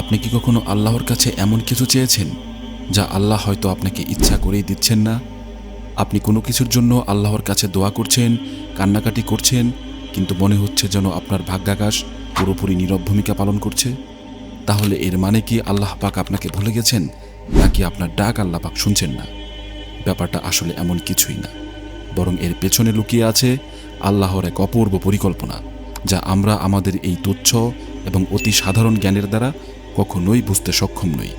আপনি কি কখনো আল্লাহর কাছে এমন কিছু চেয়েছেন যা আল্লাহ হয়তো আপনাকে ইচ্ছা করেই দিচ্ছেন না? আপনি কোনো কিছুর জন্য আল্লাহর কাছে দোয়া করছেন, কান্নাকাটি করছেন, কিন্তু মনে হচ্ছে যেন আপনার ভাগ্যাকাশ পুরোপুরি নীরব ভূমিকা পালন করছে? তাহলে এর মানে কি আল্লাহ পাক আপনাকে ভুলে গেছেন, নাকি আপনার ডাক আল্লাহ পাক শুনছেন না? ব্যাপারটা আসলে এমন কিছুই না। বরং এর পেছনে লুকিয়ে আছে আল্লাহর এক অপূর্ব পরিকল্পনা, যা আমরা আমাদের এই তুচ্ছ এবং অতি সাধারণ জ্ঞানের দ্বারা কখনোই বুঝতে সক্ষম নই।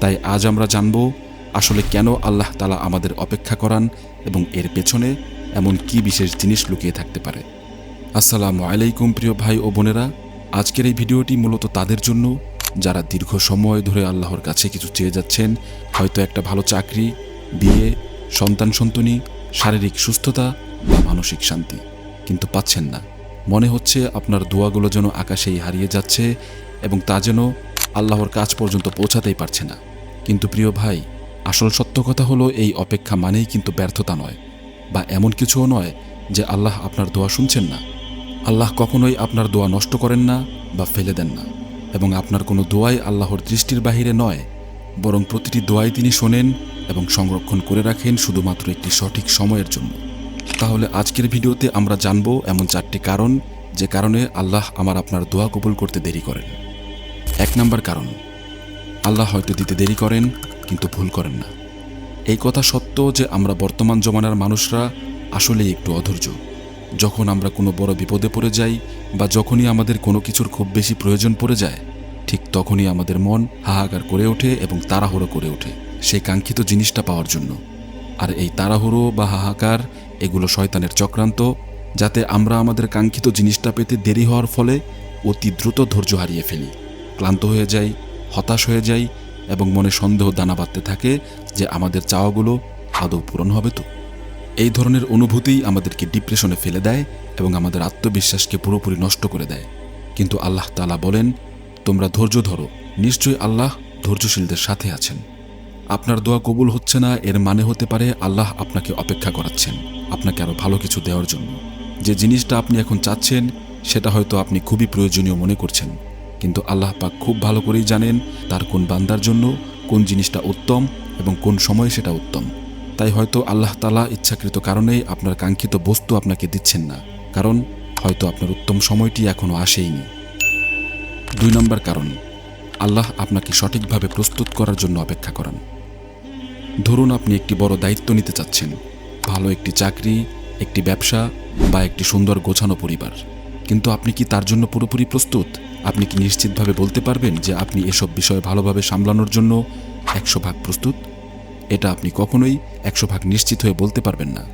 তাই আজ আমরা জানব, আসলে কেন আল্লাহ তালা আমাদের অপেক্ষা করান এবং এর পেছনে এমন কি বিশেষ জিনিস লুকিয়ে থাকতে পারে। আসসালামু আলাইকুম প্রিয় ভাই ও বোনেরা, আজকের এই ভিডিওটি মূলত তাদের জন্য। যারা দীর্ঘ সময় ধরে আল্লাহর কাছে কিছু চেয়ে যাচ্ছেন, হয়তো একটা ভালো চাকরি, বিয়ে, সন্তান সন্তনি শারীরিক সুস্থতা বা মানসিক শান্তি, কিন্তু পাচ্ছেন না। মনে হচ্ছে আপনার দোয়াগুলো যেন আকাশেই হারিয়ে যাচ্ছে এবং তা যেন আল্লাহর কাজ পর্যন্ত পৌঁছাতেই পারছে না। কিন্তু প্রিয় ভাই, আসল সত্য কথা হলো এই অপেক্ষা মানেই কিন্তু ব্যর্থতা নয়, বা এমন কিছুও নয় যে আল্লাহ আপনার দোয়া শুনছেন না। আল্লাহ কখনোই আপনার দোয়া নষ্ট করেন না বা ফেলে দেন না, এবং আপনার কোনো দোয়াই আল্লাহর দৃষ্টির বাহিরে নয়, বরং প্রতিটি দোয়াই তিনি শোনেন এবং সংরক্ষণ করে রাখেন শুধুমাত্র একটি সঠিক সময়ের জন্য। তাহলে আজকের ভিডিওতে আমরা জানব এমন চারটি কারণ যে কারণে আল্লাহ আমার আপনার দোয়া কবুল করতে দেরি করেন। নম্বর কারণ। আল্লাহ হয়তো দিতে দেরি করেন, কিন্তু ভুল করেন না। এই কথা সত্য যে আমরা বর্তমান জমানার মানুষরা আসলেই একটু অধৈর্য। যখন আমরা কোনো বড় বিপদে পড়ে যাই বা যখনই আমাদের কোনো কিছুর খুব বেশি প্রয়োজন পড়ে যায়, ঠিক তখনই আমাদের মন হাহাকার করে ওঠে এবং তাড়াহুড়ো করে ওঠে সেই কাঙ্ক্ষিত জিনিসটা পাওয়ার জন্য। আর এই তাড়াহুড়ো বা হাহাকার, এগুলো শয়তানের চক্রান্ত, যাতে আমরা আমাদের কাঙ্ক্ষিত জিনিসটা পেতে দেরি হওয়ার ফলে অতি দ্রুত ধৈর্য হারিয়ে ফেলি। ক্লান্ত হয়ে যাই, হতাশ হয়ে যাই এবং মনে সন্দেহ দানা বাঁধতে থাকে যে আমাদের চাওয়াগুলো আদৌ পূরণ হবে তো। এই ধরনের অনুভূতিই আমাদেরকে ডিপ্রেশনে ফেলে দেয় এবং আমাদের আত্মবিশ্বাসকে পুরোপুরি নষ্ট করে দেয়। কিন্তু আল্লাহ তালা বলেন, তোমরা ধৈর্য ধরো। নিশ্চয়ই আল্লাহ ধৈর্যশীলদের সাথে আছেন। আপনার দোয়া কবুল হচ্ছে না, এর মানে হতে পারে আল্লাহ আপনাকে অপেক্ষা করাচ্ছেন, আপনাকে আরও ভালো কিছু দেওয়ার জন্য। যে জিনিসটা আপনি এখন চাচ্ছেন, সেটা হয়তো আপনি খুবই প্রয়োজনীয় মনে করছেন। কিন্তু আল্লাহ পাক খুব ভালো করেই জানেন তার কোন বান্দার জন্য কোন জিনিসটা উত্তম এবং কোন সময়ে সেটা উত্তম। তাই হয়তো আল্লাহ তালা ইচ্ছাকৃত কারণেই আপনার কাঙ্ক্ষিত বস্তু আপনাকে দিচ্ছেন না, কারণ হয়তো আপনার উত্তম সময়টি এখনও আসেইনি। দুই নম্বর কারণ, আল্লাহ আপনাকে সঠিকভাবে প্রস্তুত করার জন্য অপেক্ষা করান। ধরুন আপনি একটি বড় দায়িত্ব নিতে চাচ্ছেন, ভালো একটি চাকরি, একটি ব্যবসা বা একটি সুন্দর গোছানো পরিবার। কিন্তু আপনি কি তার জন্য পুরোপুরি প্রস্তুত? আপনি কি নিশ্চিতভাবে বলতে পারবেন যে আপনি এসব বিষয় ভালোভাবে সামলানোর জন্য একশো ভাগ প্রস্তুত? এটা আপনি কখনোই একশো ভাগ নিশ্চিত হয়ে বলতে পারবেন না।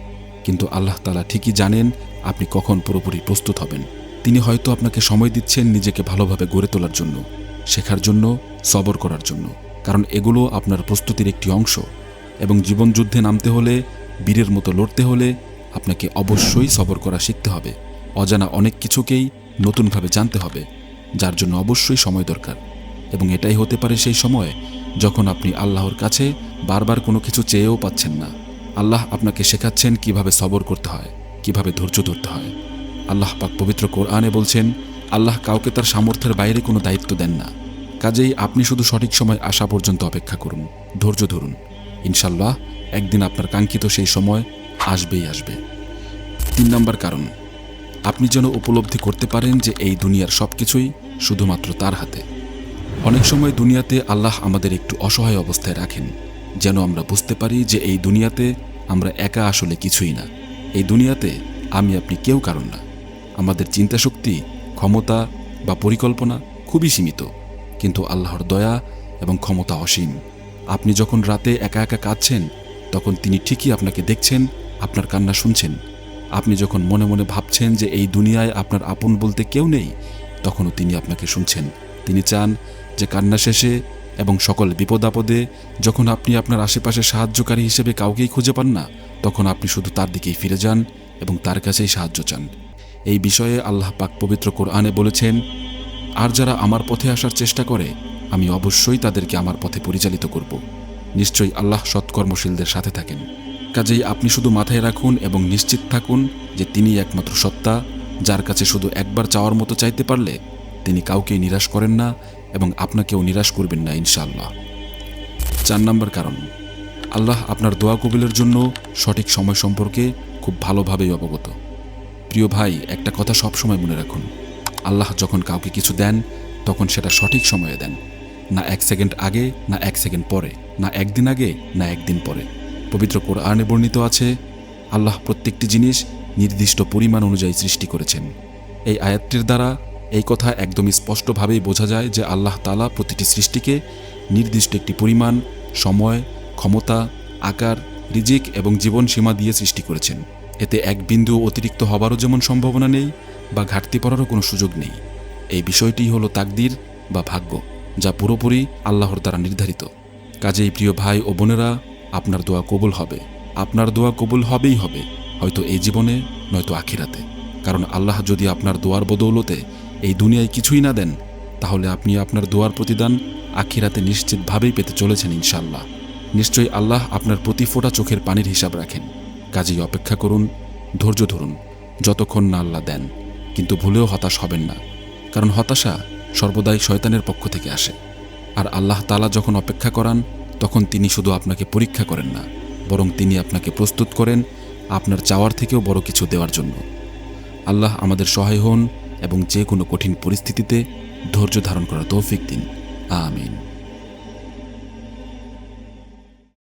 কিন্তু আল্লাহ তালা ঠিকই জানেন, আপনি কখন পুরোপুরি প্রস্তুত হবেন। তিনি হয়তো আপনাকে সময় দিচ্ছেন নিজেকে ভালোভাবে গড়ে তোলার জন্য, শেখার জন্য, সবর করার জন্য। কারণ এগুলো আপনার প্রস্তুতির একটি অংশ। এবং জীবনযুদ্ধে নামতে হলে, বীরের মতো লড়তে হলে আপনাকে অবশ্যই সবর করা শিখতে হবে। অজানা অনেক কিছুকেই নতুনভাবে জানতে হবে। যার জন্য অবশ্যই সময় দরকার। এবং এটাই হতে পারে সেই সময় যখন আপনি আল্লাহর কাছে বারবার কোনো কিছু চেয়েও পাচ্ছেন না। আল্লাহ আপনাকে শেখাচ্ছেন কীভাবে সবর করতে হয়, কীভাবে ধৈর্য ধরতে হয়। আল্লাহ পাক পবিত্র কোরআনে বলছেন, আল্লাহ কাউকে তার সামর্থ্যের বাইরে কোনো দায়িত্ব দেন না। কাজেই আপনি শুধু সঠিক সময় আসা পর্যন্ত অপেক্ষা করুন, ধৈর্য ধরুন। ইনশাল্লাহ একদিন আপনার কাঙ্ক্ষিত সেই সময় আসবেই আসবে। তিন নম্বর কারণ আপনি যেন উপলব্ধি করতে পারেন যে এই দুনিয়ার সব কিছুই শুধুমাত্র তার হাতে। অনেক সময় দুনিয়াতে আল্লাহ আমাদের একটু অসহায় অবস্থায় রাখেন, যেন আমরা বুঝতে পারি যে এই দুনিয়াতে আমরা একা আসলে কিছুই না। এই দুনিয়াতে আমি, আপনি কেউ কারণ না। আমাদের চিন্তাশক্তি, ক্ষমতা বা পরিকল্পনা খুবই সীমিত, কিন্তু আল্লাহর দয়া এবং ক্ষমতা অসীম। আপনি যখন রাতে একা একা কাঁদছেন, তখন তিনি ঠিকই আপনাকে দেখছেন, আপনার কান্না শুনছেন আপনি যখন মনে মনে ভাবছেন যে এই দুনিয়ায় আপনার আপন বলতে কেউ নেই, তখনও তিনি আপনাকে শুনছেন। তিনি চান যে কান্না শেষে এবং সকল বিপদ আপদে যখন আপনি আপনার আশেপাশে সাহায্যকারী হিসেবে কাউকেই খুঁজে পান না, তখন আপনি শুধু তার দিকেই ফিরে যান এবং তার কাছেই সাহায্য চান। এই বিষয়ে আল্লাহ পাক পবিত্র কোরআনে বলেছেন, আর যারা আমার পথে আসার চেষ্টা করে, আমি অবশ্যই তাদেরকে আমার পথে পরিচালিত করব। নিশ্চয়ই আল্লাহ সৎকর্মশীলদের সাথে থাকেন। কাজেই আপনি শুধু মাথায় রাখুন এবং নিশ্চিত থাকুন যে তিনি একমাত্র সত্তা, যার কাছে শুধু একবার চাওয়ার মতো চাইতে পারলে তিনি কাউকেই নিরাশ করেন না এবং আপনাকেও নিরাশ করবেন না, ইনশাআল্লাহ। চার নম্বর কারণ, আল্লাহ আপনার দোয়া কবিলের জন্য সঠিক সময় সম্পর্কে খুব ভালোভাবেই অবগত। প্রিয় ভাই, একটা কথা সবসময় মনে রাখুন, আল্লাহ যখন কাউকে কিছু দেন, তখন সেটা সঠিক সময়ে দেন, না এক সেকেন্ড আগে, না এক সেকেন্ড পরে, না একদিন আগে, না একদিন পরে। পবিত্র কোরআনে বর্ণিত আছে, আল্লাহ প্রত্যেকটি জিনিস নির্দিষ্ট পরিমাণ অনুযায়ী সৃষ্টি করেছেন। এই আয়াতটির দ্বারা এই কথা একদমই স্পষ্টভাবেই বোঝা যায় যে আল্লাহ তালা প্রতিটি সৃষ্টিকে নির্দিষ্ট একটি পরিমাণ, সময়, ক্ষমতা, আকার, রিজিক এবং জীবন সীমা দিয়ে সৃষ্টি করেছেন। এতে এক বিন্দু অতিরিক্ত হবারও যেমন সম্ভাবনা নেই বা ঘাটতি পড়ারও কোনো সুযোগ নেই। এই বিষয়টি হলো তাকদির বা ভাগ্য, যা পুরোপুরি আল্লাহর দ্বারা নির্ধারিত। কাজেই প্রিয় ভাই ও বোনেরা আপনার দোয়া কবুল হবে। আপনার দোয়া কবুল হবেই হবে, হয়তো এই জীবনে, নয়তো আখিরাতে। কারণ আল্লাহ যদি আপনার দোয়ার বদৌলতে এই দুনিয়ায় কিছুই না দেন, তাহলে আপনি আপনার দোয়ার প্রতিদান আখিরাতে নিশ্চিতভাবেই পেতে চলেছেন ইনশাল্লাহ নিশ্চয়ই আল্লাহ আপনার প্রতি ফোটা চোখের পানির হিসাব রাখেন। কাজেই অপেক্ষা করুন, ধৈর্য ধরুন, যতক্ষণ না আল্লাহ দেন। কিন্তু ভুলেও হতাশ হবেন না, কারণ হতাশা সর্বদাই শয়তানের পক্ষ থেকে আসে। আর আল্লাহ তালা যখন অপেক্ষা করান তখন তিনি শুধু আপনাকে পরীক্ষা করেন না, বরং তিনি আপনাকে প্রস্তুত করেন আপনার চাওয়ার থেকেও বড় কিছু দেওয়ার জন্য। আল্লাহ আমাদের সহায় হন এবং যে কোনো কঠিন পরিস্থিতিতে ধৈর্য ধারণ করার তৌফিক দিন। আমিন।